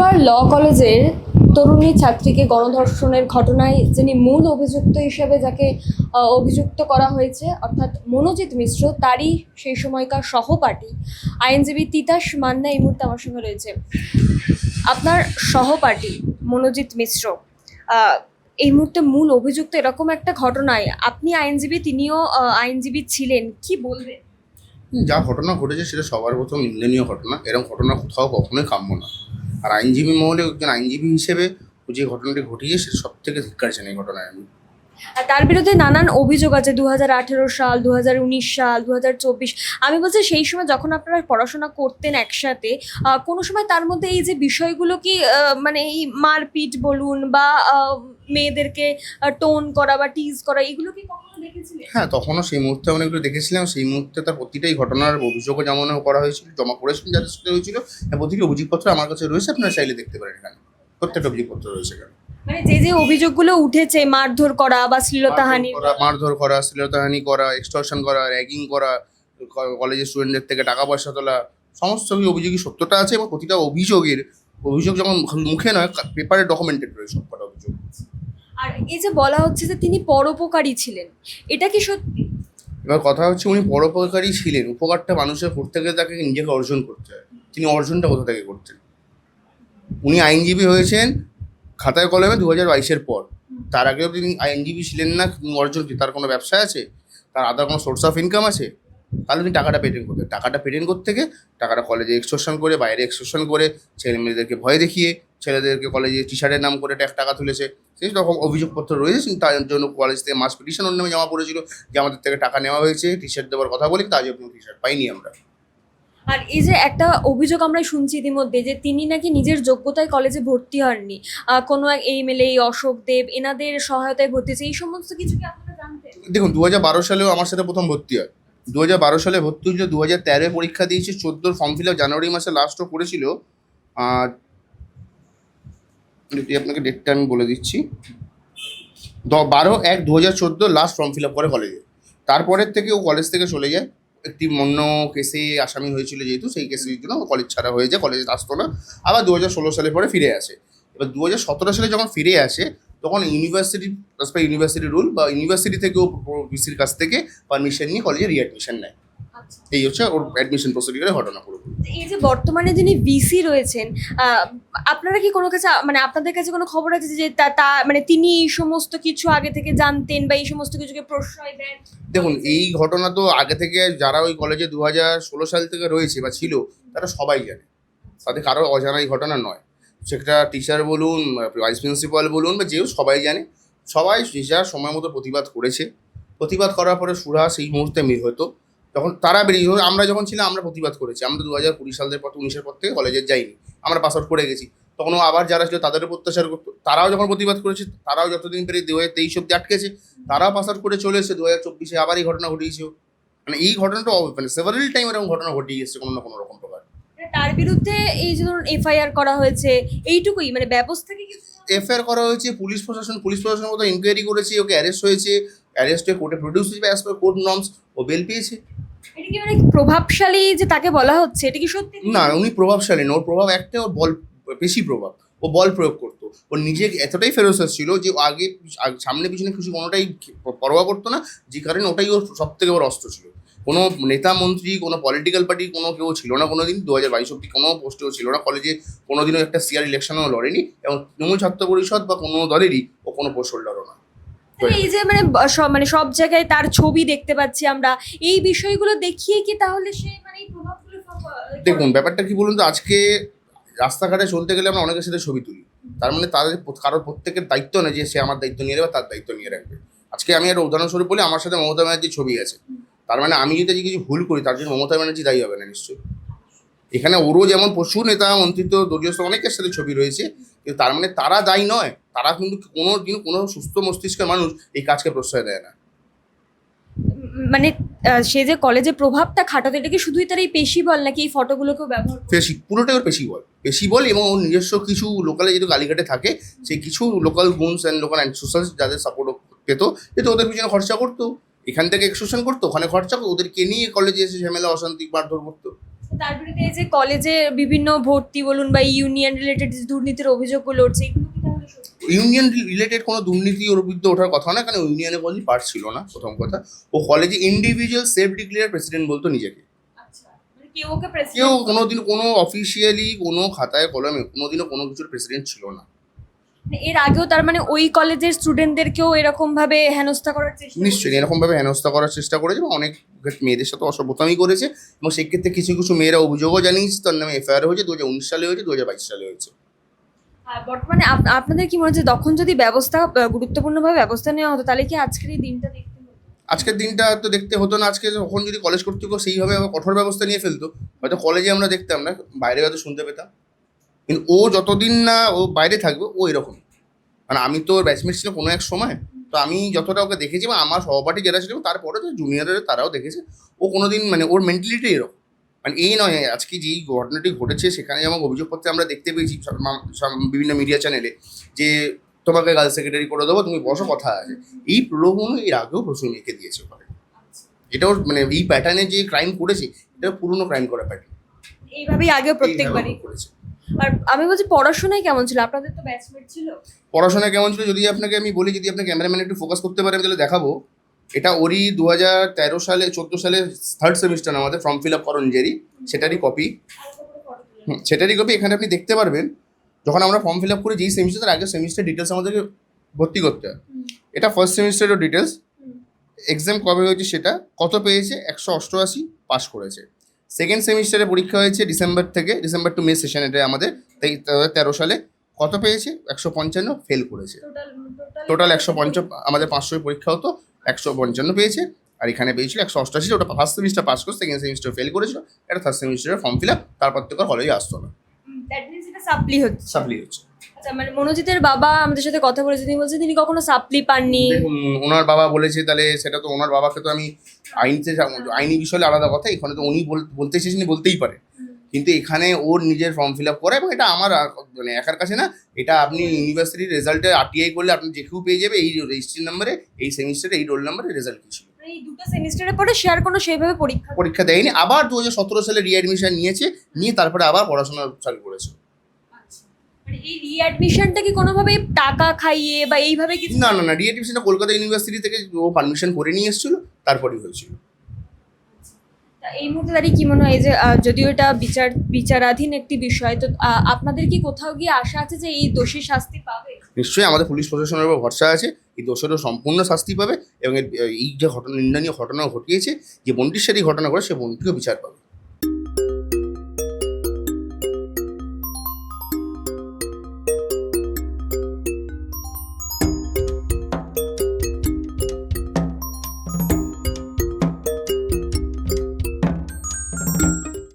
যশোর ল কলেজের তরুণী ছাত্রীকে গণধর্ষণের ঘটনায় যিনি মূল অভিযুক্ত হিসেবে যাকে অভিযুক্ত করা হয়েছে, অর্থাৎ মনোজিৎ মিশ্র, তারই সেই সময়কার সহপাঠী, আইনজীবী তিতাস মান্না এই মুহূর্তে আমার সঙ্গে রয়েছে। আপনার সহপাঠী মনোজিৎ মিশ্র এই মুহূর্তে মূল অভিযুক্ত এরকম একটা ঘটনায় আপনি আইনজীবী, তিনিও আইনজীবী ছিলেন, কি বলবেন? যা ঘটনা ঘটেছে সেটা সবার প্রথম নিন্দনীয় ঘটনা। এরকম ঘটনা কোথাও কখনোই কাম্য না। আর আইনজীবী মহলে একজন আইনজীবী হিসেবে যে ঘটনাটি ঘটিয়েছে সব থেকে ধিক্কার জানি ঘটনায় আমি। আর তার বিরুদ্ধে নানান অভিযোগ আছে দু হাজার আঠেরো সাল দু হাজার উনিশ সাল দু হাজার চব্বিশ। আমি বলছি সেই সময় যখন আপনারা পড়াশোনা করতেন একসাথে কোনো সময় তার মধ্যে এই যে বিষয়গুলো কি মানে এই মারপিট বলুন বা মেয়েদেরকে টোন করা বা টিজ করা, এগুলো কি কখনো হ্যাঁ তখনও সেই মুহূর্তে একটু দেখেছিলাম। সেই মুহূর্তে তার প্রতিটাই ঘটনার অভিযোগও যেমন করা হয়েছিল জমা করেছিলেন যাদের সাথে হয়েছিল হ্যাঁ, প্রতিটি অভিযোগপত্র আমার কাছে রয়েছে আপনারা চাইলে দেখতে পারেন এখানে। প্রত্যেকটা অভিযোগপত্র রয়েছে এখানে। মানে যে যে অভিযোগগুলো উঠেছে মারধর করা বা শ্লীলতাহানি মারধর করা মারধর করা শ্লীলতাহানি করা এক্সটর্শন করা র্যাগিং করা কলেজের স্টুডেন্টদের থেকে টাকা পয়সা তোলা সমস্ত অভিযোগই সত্যতা আছে এবং প্রতিটা অভিযোগের অভিযোগ যখন মুখে নয় পেপারে ডকুমেন্টেড রয়েছে অভিযোগ আর এই যে বলা হচ্ছে যে তিনি পরোপকারী ছিলেন, এটা কি সত্যি? এবার কথা হচ্ছে উনি পরোপকারী ছিলেন, উপকারটা মানুষের করতে গেলে তাকে নিজেকে অর্জন করতে হয়। তিনি অর্জনটা কোথা থেকে করতেন? উনি আইনজীবী হয়েছেন খাতায় কলমে দু হাজার বাইশের পর। তার আগেও তিনি আইনজীবী ছিলেন না অর্জন কি তার কোনো ব্যবসা আছে? তার আদার কোনো সোর্স অফ ইনকাম আছে? তাহলে তিনি টাকাটা পেটেন্ট করতেন। টাকাটা পেটেন্ট করতে গিয়ে টাকাটা কলেজে এক্সটোশন করে, বাইরে এক্সটোশন করে ছেলে মেয়েদেরকে ভয় দেখিয়ে ছেলেদেরকে কলেজে টি শার্টের নাম করে ট্যাক টাকা তুলেছে। সেই রকম অভিযোগপত্র রয়েছে কিন্তু তার জন্য কলেজ থেকে মাস পিটিশন অন্য জমা পড়েছিল যে আমাদের থেকে টাকা নেওয়া হয়েছে টি শার্ট দেওয়ার কথা বলি তা আজও টি শার্ট পাইনি আমরা। আর এই যে একটা অভিযোগ আমরা শুনছি ইতিমধ্যে যে তিনি নাকি নিজের যোগ্যতায় কলেজে ভর্তি হননি। কোনো এক এই মেলে এই অশোক দেব এনাদের সহায়তায় ভর্তি হয়েছে এই সমস্ত কিছু কি আপনারা জানতেন? দেখুন দু হাজার বারো সালেও আমার সাথে প্রথম ভর্তি হয়। দু হাজার বারো সালে ভর্তি হয়েছিল দু হাজার তেরোয় পরীক্ষা দিয়েছে চোদ্দোর ফর্ম ফিল আপ জানুয়ারি মাসে লাস্টও করেছিল। আর যদি আপনাকে ডেটটা আমি বলে দিচ্ছি। বারো এক দু হাজার চোদ্দ লাস্ট ফর্ম ফিল আপ করে কলেজে তারপরের থেকে ও কলেজ থেকে চলে যায়। একটি অন্য কেসে আসামি হয়েছিল যেহেতু, সেই কেসের জন্য ও কলেজ ছাড়া হয়ে যায় কলেজে আসতো না। আবার দু হাজার ষোলো সালে পরে ফিরে আসে। এবার দু হাজার সতেরো সালে যখন ফিরে আসে, তখন ইউনিভার্সিটি ইউনিভার্সিটি রুল বা ইউনিভার্সিটি থেকেও ভিসির কাছ থেকে পারমিশন নিয়ে কলেজে রিঅ্যাডমিশন নেয়। এই হচ্ছে ওর অ্যাডমিশন প্রসিডিউরের ঘটনা পুরোপুরি। এই যে বর্তমানে যিনি ভিসি রয়েছেন আপনারা কি কোনো কাছে মানে আপনাদের কাছে কোনো খবর আছে যে তা মানে তিনি এই সমস্ত কিছু আগে থেকে জানতেন বা এই সমস্ত কিছুকে প্রশ্রয় দেন? দেখুন এই ঘটনা তো আগে থেকে যারা ওই কলেজে দু হাজার ষোলো সাল থেকে রয়েছে বা ছিল তারা সবাই জানে। তাদের কারও অজানা এই ঘটনা নয়। সেটা টিচার বলুন ভাইস প্রিন্সিপাল বলুন বা যেও সবাই জানে। সবাই টিচার সময় মতো প্রতিবাদ করেছে। প্রতিবাদ করার পরে সুরা সেই মুহূর্তে মেয়ে হতো। তখন তারা বেরিয়ে আমরা যখন ছিলাম আমরা প্রতিবাদ করেছি। আমরা দু হাজার কুড়ি সালের পর উনিশের পর থেকে কলেজে যাইনি। আমরা পাস আউট করে গেছি। তখন আবার যারা ছিল তাদেরও প্রত্যাচার করতো। তারাও যখন প্রতিবাদ করেছে তারাও যতদিন পেরে দু হাজার তেইশ অব্দি আটকেছে তারাও পাস আউট করে চলে এসেছে। দু হাজার চব্বিশে আবার এই ঘটনা ঘটিয়েছে। মানে এই ঘটনাটা মানে সেভারেল টাইম এরকম ঘটনা ঘটিয়ে এসেছে কোনো না কোনো রকম প্রকার। তার বিরুদ্ধে এই যে ধরুন এফআইআর করা হয়েছে এইটুকুই? মানে ব্যবস্থা কি এফআইআর করা হয়েছে পুলিশ প্রশাসন পুলিশ প্রশাসনের মতো ইনকোয়ারি করেছে ওকে অ্যারেস্ট হয়েছে। অ্যারেস্ট হয়ে কোর্টে প্রডিউস হয়েছে অ্যাজ পার কোর্ট নর্মস ও বেল পেয়েছে। এটা কি মানে প্রভাবশালী যে তাকে বলা হচ্ছে? এটা কি সত্যি না, উনি প্রভাবশালী না। ওর প্রভাব একটা, ওর বল বেশি প্রভাব। ও বল প্রয়োগ করতো। ও নিজে এতটাই ফেরোসাস ছিল যে আগে সামনে পিছনে কিছু কোনোটাই পরোয়া করতো না, যে কারণে ওটাই ওর সব থেকে বড় অস্ত্র ছিল। কোনো নেতা মন্ত্রী, কোনো পলিটিক্যাল পার্টি কোনো কেউ ছিল না কোনো দিন দু হাজার বাইশ অব্দি কোনো পোস্টেও ছিল না। কলেজে কোনো দিনও একটা সিআর ইলেকশনও লড়েনি। এবং তৃণমূল ছাত্র পরিষদ বা কোনো দলেরই ও কোনো পোস্ট হোল্ডারও না। এই যে মানে মানে সব জায়গায় তার ছবি দেখতে পাচ্ছি আমরা। এই বিষয়গুলো দেখিয়ে কি তাহলে সে মানে প্রভাবগুলো দেখুন, ব্যাপারটা কি বলুন তো? আজকে রাস্তাঘাটে চলতে গেলে আমরা অনেকের সাথে ছবি তুলি। তার মানে তাদের কারোর প্রত্যেকের দায়িত্ব নেই যে সে আমার দায়িত্ব নিয়ে নেবে, তার দায়িত্ব নিয়ে রাখবে। আজকে আমি একটা উদাহরণস্বরূপ বলি, আমার সাথে মমতা ব্যানার্জির ছবি আছে। তার মানে আমি যদি কিছু ভুল করি, তার জন্য মমতা ব্যানার্জি দায়ী হবে না নিশ্চয়ই। এখানে ওরও যেমন পশু নেতা মন্ত্রিত্ব দলীয় অনেকের সাথে ছবি রয়েছে, কিন্তু তার মানে তারা দায়ী নয়। তারা কিন্তু কোনো দিন কোনো সুস্থ মস্তিষ্কের মানুষ এই কাজকে প্রশ্রয় দেয় না মানে সে যে কলেজে প্রভাবটা খাটাতে এটা কি শুধুই তার এই পেশি বল নাকি এই ফটোগুলোকেও ব্যবহার করে? পেশি পুরোটাই ওর পেশি বল পেশি বল এবং ওর নিজস্ব কিছু লোকালে যেহেতু গালিঘাটে থাকে সেই কিছু local goons and local and social যাদের সাপোর্ট পেতো যেহেতু ওদের পিছনে খরচা করতো এখান থেকে এক্সোশন করতো ওখানে খরচা করতো ওদেরকে নিয়ে কলেজে এসে ঝামেলা অশান্তি মারধর করতো তারপরে এই যে কলেজে বিভিন্ন ভর্তি বলুন বা ইউনিয়ন রিলেটেড দুর্নীতির অভিযোগগুলো উঠছে এগুলো? ইউনিয়ন রিলেটেড কোনো দুর্নীতি ওর বিরুদ্ধে ওঠার কথা না কারণ ইউনিয়নে কোনো পার্ট ছিল না প্রথম কথা। ও কলেজে ইন্ডিভিজুয়াল সেলফ ডিক্লেয়ার প্রেসিডেন্ট বলতো নিজেকে। আচ্ছা মানে কেউ কোনোদিন কোনো অফিসিয়ালি কোনো খাতায় কলমে কোনোদিনও কোনো কিছুর প্রেসিডেন্ট ছিল না। মানে এর আগেও তার মানে ওই কলেজের স্টুডেন্টদেরকেও এরকম ভাবে হেনস্থা করার চেষ্টা নিশ্চয়ই এরকম ভাবে হেনস্থা করার চেষ্টা করেছে এবং অনেক মেয়েদের সাথে অসভ্যতামি করেছে এবং সেক্ষেত্রে কিছু কিছু মেয়েরা অভিযোগও জানিয়েছে তার নামে এফআইআর হয়েছে দু হাজার উনিশ সালে হয়েছে দু হাজার বাইশ সালে হয়েছে। বর্তমানে আপ- আপনাদের কি মনে হচ্ছে তখন যদি ব্যবস্থা গুরুত্বপূর্ণভাবে ব্যবস্থা নেওয়া হতো, তাহলে কি আজকের এই দিনটা আজকের দিনটা তো দেখতে হতো না। আজকে যখন যদি কলেজ কর্তৃপক্ষ সেইভাবে কঠোর ব্যবস্থা নিয়ে ফেলতো, হয়তো কলেজে আমরা দেখতাম না, বাইরে হয়তো শুনতে পেতাম। কিন্তু ও যতদিন না ও বাইরে থাকবে, ও এরকম। মানে আমি তো ব্যাচমেট ছিল কোনো এক সময়, তো আমি যতটা ওকে দেখেছি বা আমার সহপাঠী যারা ছিল, তারপরে তো জুনিয়রের তারাও দেখেছে, ও কোনোদিন মানে ওর মেন্টালিটি এরকম। মানে এই নয় আজকে যেই ঘটনাটি ঘটেছে সেখানে যেমন অভিযোগপত্রে আমরা দেখতে পেয়েছি বিভিন্ন মিডিয়া চ্যানেলে যে তোমাকে গার্লস সেক্রেটারি করে দেবো তুমি বসো কথা আছে। এই প্রলোভন এর আগেও প্রচুর মেয়েকে দিয়েছে ওখানে। এটাও মানে এই প্যাটার্নে যে ক্রাইম করেছে এটা পুরনো ক্রাইম করা প্যাটার্ন এইভাবেই আগেও প্রত্যেকবারই। করেছে। আর আমি বলছি পড়াশোনায় কেমন ছিল? আপনাদের তো ব্যাচমেট ছিল। পড়াশোনা কেমন ছিল? যদি আপনাকে আমি বলি যদি আপনার ক্যামেরাম্যান একটু ফোকাস করতে পারে আমি তাহলে দেখাবো। এটা ওরই দু হাজার তেরো সালে চোদ্দ সালে থার্ড সেমিস্টার আমাদের ফর্ম ফিল আপ করন জেরি সেটারই কপি সেটারই কপি এখানে আপনি দেখতে পারবেন যখন আমরা ফর্ম ফিল আপ করি যেই সেমিস্টার তার আগের সেমিস্টার ডিটেলস আমাদেরকে ভর্তি করতে হয়। এটা ফার্স্ট সেমিস্টারের ডিটেলস এক্সাম কবে হয়েছে সেটা কত পেয়েছে একশো অষ্টআশি পাস করেছে। সেকেন্ড সেমিস্টারে পরীক্ষা হয়েছে ডিসেম্বর থেকে ডিসেম্বর টু মে সেশন এটা আমাদের তাই তেরো সালে। কত পেয়েছে? একশো পঞ্চান্ন ফেল করেছে। টোটাল একশো পঞ্চাশ আমাদের পাঁচশো পরীক্ষা হতো। একশো পঞ্চান্ন পেয়েছে আর এখানে পেয়েছিল একশো অষ্টাশি ওটা ফার্স্ট সেমিস্টার পাস করে সেকেন্ড সেমিস্টার ফেল করেছিল এটা থার্ড সেমিস্টারের ফর্ম ফিল আপ তারপর থেকে কলেজে আসতো না। সাপ্লি হচ্ছে। সাপ্লি হচ্ছে। আচ্ছা মানে মনোজিতের বাবা আমাদের সাথে কথা বলেছে তিনি বলছে তিনি কখনো সাপ্লি পাননি। ওনার বাবা বলেছে তাহলে সেটা তো ওনার বাবাকে তো আমি আইনতে আইনি বিষয়ে আলাদা কথা এখানে তো উনি বল- বলতে চেয়েছেন বলতেই পারে। কিন্তু এখানে ওর নিজের ফর্ম ফিল আপ করা এবং এটা আমার মানে একার কাছে না এটা আপনি ইউনিভার্সিটির রেজাল্টে আরটিআই করলে আপনি যে কেউ পেয়ে যাবে এই রেজিস্ট্রি নাম্বারে এই সেমিস্টারে এই রোল নাম্বারে রেজাল্ট কী ছিল? এই দুটো সেমিস্টারের পরে শেয়ার কোনো সেইভাবে পরীক্ষা পরীক্ষা দেয়নি। আবার দু হাজার সতেরো সালে রিঅ্যাডমিশন নিয়েছে নিয়ে তারপরে আবার পড়াশোনা চালু করেছে। আচ্ছা। মানে এই রিঅ্যাডমিশনটা কি কোনোভাবে টাকা খাইয়ে বা এইভাবে কিছু না না না রিঅ্যাডমিশনটা কলকাতা ইউনিভার্সিটি থেকে ও পারমিশন করে নিয়ে এসেছিল তারপরেই হয়েছিল। এই মুহূর্তে দাঁড়িয়ে কি মনে হয় যে যদিও এটা বিচার, বিচারাধীন একটি বিষয়, তো আপনাদের কি কোথাও গিয়ে আশা আছে যে এই দোষী শাস্তি পাবে? নিশ্চয়ই আমাদের পুলিশ প্রশাসনের উপর ভরসা আছে, এই দোষেরও সম্পূর্ণ শাস্তি পাবে এবং এই যে ঘটনা, নিন্দনীয় ঘটনা ঘটিয়েছে, যে বন্টির সাথে ঘটনা করে সে বন্টিও বিচার পাবে।